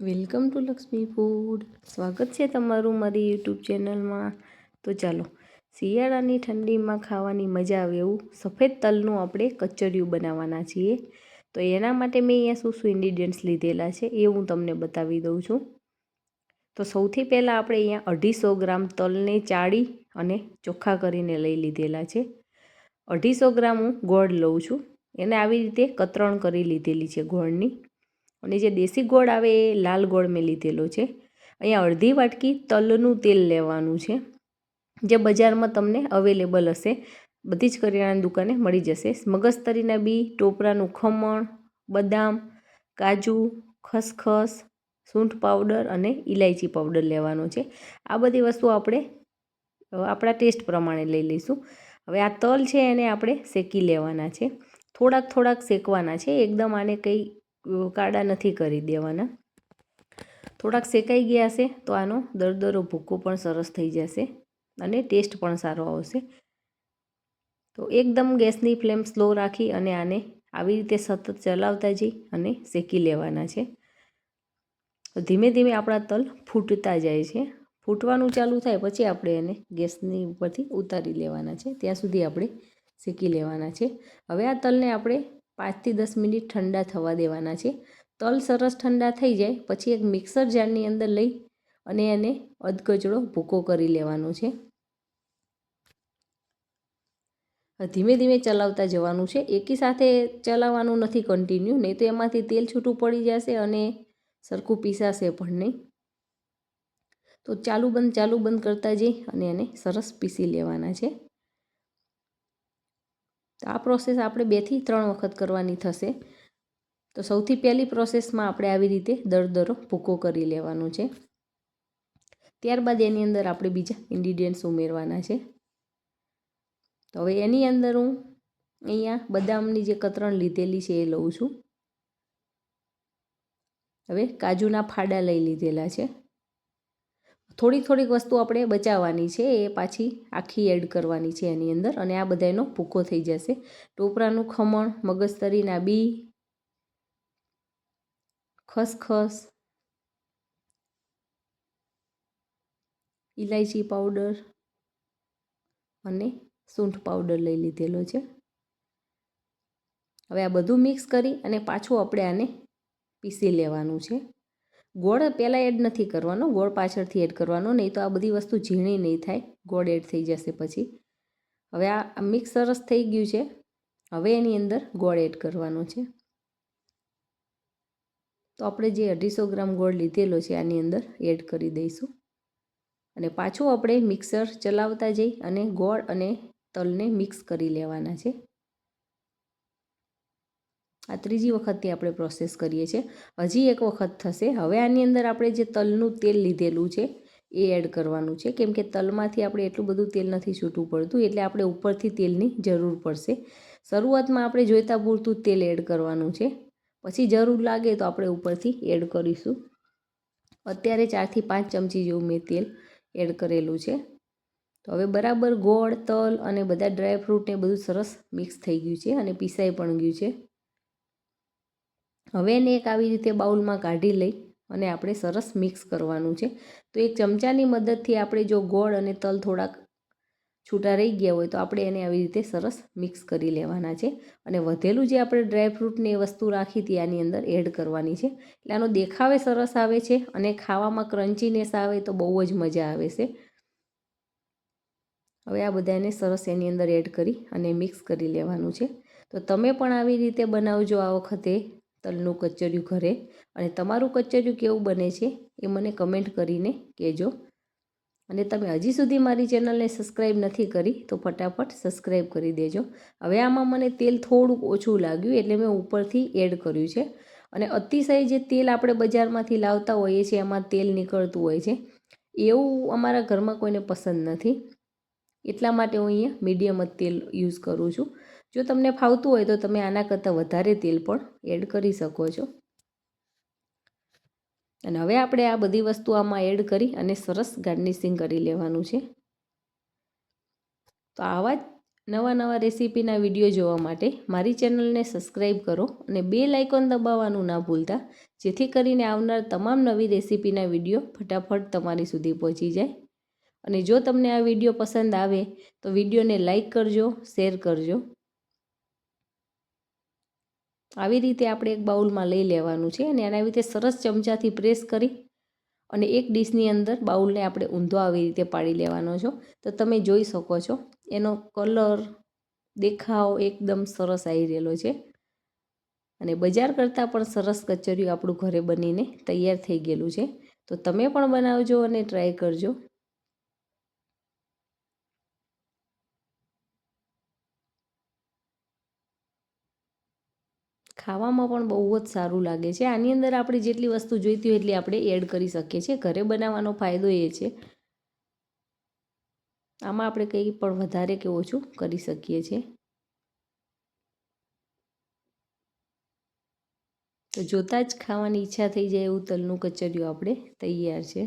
Welcome to Lakshmi food. સ્વાગત છે તમારું મારી યુટ્યુબ ચેનલમાં. તો ચાલો, શિયાળાની ઠંડીમાં ખાવાની મજા આવે એવું સફેદ તલનું આપણે કચરિયું બનાવવાના છીએ. તો એના માટે મેં અહીંયા શું શું ઇન્ગ્રીડિયન્ટ્સ લીધેલા છે એ હું તમને બતાવી દઉં છું. તો સૌથી પહેલાં આપણે અહીંયા અઢીસો ગ્રામ તલને ચાળી અને ચોખ્ખા કરીને લઈ લીધેલા છે. અઢીસો ગ્રામ હું ગોળ લઉં છું. એને આવી રીતે કતરણ કરી લીધેલી છે ગોળની. અને જે દેશી ગોળ આવે એ લાલ ગોળ મેં લીધેલો છે. અહીંયા અડધી વાટકી તલનું તેલ લેવાનું છે. જે બજારમાં તમને અવેલેબલ હશે. બધી જ કરિયાણાની દુકાને મળી જશે. મગજતરીના બી, ટોપરાનું ખમણ, બદામ, કાજુ, ખસખસ, સૂંઠ પાવડર અને ઇલાયચી પાવડર લેવાનો છે. આ બધી વસ્તુ આપણે આપણા ટેસ્ટ પ્રમાણે લઈ લઈશું. હવે આ તલ છે એને આપણે શેકી લેવાના છે. થોડાક થોડાક શેકવાના છે. એકદમ આને કંઈ કાળા નથી કરી દેવાના. થોડાક શેકાઈ ગયા હશે તો આનો દરદરો ભૂકો પણ સરસ થઈ જશે અને ટેસ્ટ પણ સારો આવશે. તો એકદમ ગેસની ફ્લેમ સ્લો રાખી અને આને આવી રીતે સતત ચલાવતા જઈ અને શેકી લેવાના છે. ધીમે ધીમે આપણા તલ ફૂટતા જાય છે. ફૂટવાનું ચાલુ થાય પછી આપણે એને ગેસની ઉપરથી ઉતારી લેવાના છે. ત્યાં સુધી આપણે શેકી લેવાના છે. હવે આ તલને આપણે પાંચથી દસ મિનિટ ઠંડા થવા દેવાના છે. તલ સરસ ઠંડા થઈ જાય, પછી એક મિક્સર જારની અંદર લઈ અને એને અધકચરો ભૂકો કરી લેવાનો છે. ધીમે ધીમે ચલાવતા જવાનું છે. એકી સાથે ચલાવવાનું નથી કન્ટિન્યુ નહીં તો એમાંથી તેલ છૂટું પડી જશે અને સરખું પીસાશે પણ નહીં. તો ચાલુ બંધ ચાલુ બંધ કરતા જઈ અને એને સરસ પીસી લેવાના છે. તો આ પ્રોસેસ આપણે બેથી ત્રણ વખત કરવાની થશે. તો સૌથી પહેલી પ્રોસેસમાં આપણે આવી રીતે દરદરો ભૂકો કરી લેવાનો છે. ત્યારબાદ એની અંદર આપણે બીજા ઇન્ગ્રીડિયન્ટ્સ ઉમેરવાના છે. તો હવે એની અંદર હું અહીંયા બદામની જે કતરણ લીધેલી છે એ લઉં છું. હવે કાજુના ફાડા લઈ લીધેલા છે. થોડીક થોડીક વસ્તુ આપણે બચાવવાની છે, એ પાછી આખી એડ કરવાની છે એની અંદર અને આ બધાનો ભૂકો થઈ જશે. ટોપરાનું ખમણ મગજતરીના બી ખસખસ ઇલાયચી પાવડર અને સૂંઠ પાવડર લઈ લીધેલો છે. હવે આ બધું મિક્સ કરી અને પાછું આપણે આને પીસી લેવાનું છે. ગોળ પહેલાં એડ નથી કરવાનો, ગોળ પાછળથી એડ કરવાનો, નહીં તો આ બધી વસ્તુ ઝીણી નહીં થાય, ગોળ એડ થઈ જશે પછી. હવે આ મિક્સ સરસ થઈ ગયું છે. હવે એની અંદર ગોળ એડ કરવાનો છે. તો આપણે જે અઢીસો ગ્રામ ગોળ લીધેલો છે, આની અંદર એડ કરી દઈશું. અને પાછું આપણે મિક્સર ચલાવતા જઈ અને ગોળ અને તલને મિક્સ કરી લેવાના છે. આ ત્રીજી વખતથી આપણે પ્રોસેસ કરીએ છીએ. હજી એક વખત થશે. હવે આની અંદર આપણે જે તલનું તેલ લીધેલું છે, એ એડ કરવાનું છે. કેમ કે તલમાંથી આપણે એટલું બધું તેલ નથી છૂટું પડતું, એટલે આપણે ઉપરથી તેલની જરૂર પડશે. શરૂઆતમાં આપણે જોઈતા પૂરતું તેલ એડ કરવાનું છે. પછી જરૂર લાગે તો આપણે ઉપરથી એડ કરીશું. અત્યારે ચારથી પાંચ ચમચી જેવું મેં તેલ એડ કરેલું છે. તો હવે બરાબર ગોળ, તલ અને બધા ડ્રાયફ્રૂટને બધું સરસ મિક્સ થઈ ગયું છે અને પીસાઈ પણ ગયું છે. હવે એને એક આવી રીતે બાઉલમાં કાઢી લઈ અને આપણે સરસ મિક્સ કરવાનું છે. તો એક ચમચાની મદદથી આપણે જો ગોળ અને તલ થોડાક છૂટા રહી ગયા હોય તો આપણે એને આવી રીતે સરસ મિક્સ કરી લેવાના છે. અને વધેલું જે આપણે ડ્રાયફ્રૂટની વસ્તુ રાખી હતી આની અંદર એડ કરવાની છે. એટલે આનો દેખાવે સરસ આવે છે અને ખાવામાં ક્રન્ચીનેસ આવે તો બહુ જ મજા આવે છે. હવે આ બધાને સરસ એની અંદર એડ કરી અને મિક્સ કરી લેવાનું છે. તો તમે પણ આવી રીતે બનાવજો આ વખતે તલનું કચરિયું ઘરે અને તમારું કચરિયું કેવું બને છે એ મને કમેન્ટ કરીને કહેજો. અને તમે હજી સુધી મારી ચેનલને સબસ્ક્રાઈબ નથી કરી તો ફટાફટ સબસ્ક્રાઈબ કરી દેજો. હવે આમાં મને તેલ થોડુંક ઓછું લાગ્યું એટલે મેં ઉપરથી એડ કર્યું છે. અને અતિશય જે તેલ આપણે બજારમાંથી લાવતા હોઈએ છીએ એમાં તેલ નીકળતું હોય છે, એવું અમારા ઘરમાં કોઈને પસંદ નથી. એટલા માટે હું અહીંયા મીડિયમ જ તેલ યુઝ કરું છું. જો તમને ફાવતું હોય તો તમે આના કરતાં વધારે તેલ પણ એડ કરી શકો છો. અને હવે આપણે આ બધી વસ્તુ આમાં એડ કરી અને સરસ ગાર્નિશિંગ કરી લેવાનું છે. તો આવા જ નવા નવા રેસીપીના વીડિયો જોવા માટે મારી ચેનલને સબસ્ક્રાઈબ કરો અને બે લાઇકોન દબાવવાનું ના ભૂલતા, જેથી કરીને આવનાર તમામ નવી રેસીપીના વીડિયો ફટાફટ તમારી સુધી પહોંચી જાય. અને જો તમને આ વીડિયો પસંદ આવે તો વિડીયોને લાઇક કરજો, શેર કરજો. આવી રીતે આપણે એક બાઉલમાં લઈ લેવાનું છે અને એના રીતે સરસ ચમચાથી પ્રેસ કરી અને એક ડીશની અંદર બાઉલને આપણે ઊંધો આવી રીતે પાડી લેવાનો છો. તો તમે જોઈ શકો છો, એનો કલર, દેખાવ એકદમ સરસ આવી રહેલો છે. અને બજાર કરતાં પણ સરસ કચરિયું આપણું ઘરે બનીને તૈયાર થઈ ગયેલું છે. તો તમે પણ બનાવજો અને ટ્રાય કરજો. ખાવામાં પણ બહુ જ સારું લાગે છે. આની અંદર આપણે જેટલી વસ્તુ જોઈતી હોય એટલી આપણે એડ કરી શકીએ છીએ. ઘરે બનાવવાનો ફાયદો એ છે. આમાં આપણે કંઈ પણ વધારે કે ઓછું કરી શકીએ છીએ. તો જોતાં જ ખાવાની ઈચ્છા થઈ જાય એવું તલનું કચરિયું આપણે તૈયાર છે.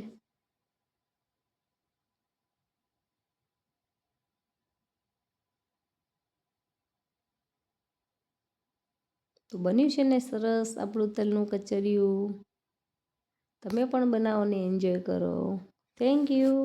તો બન્યું છે ને સરસ આપણું તલનું કચરિયું? તમે પણ બનાવો ને એન્જોય કરો. Thank you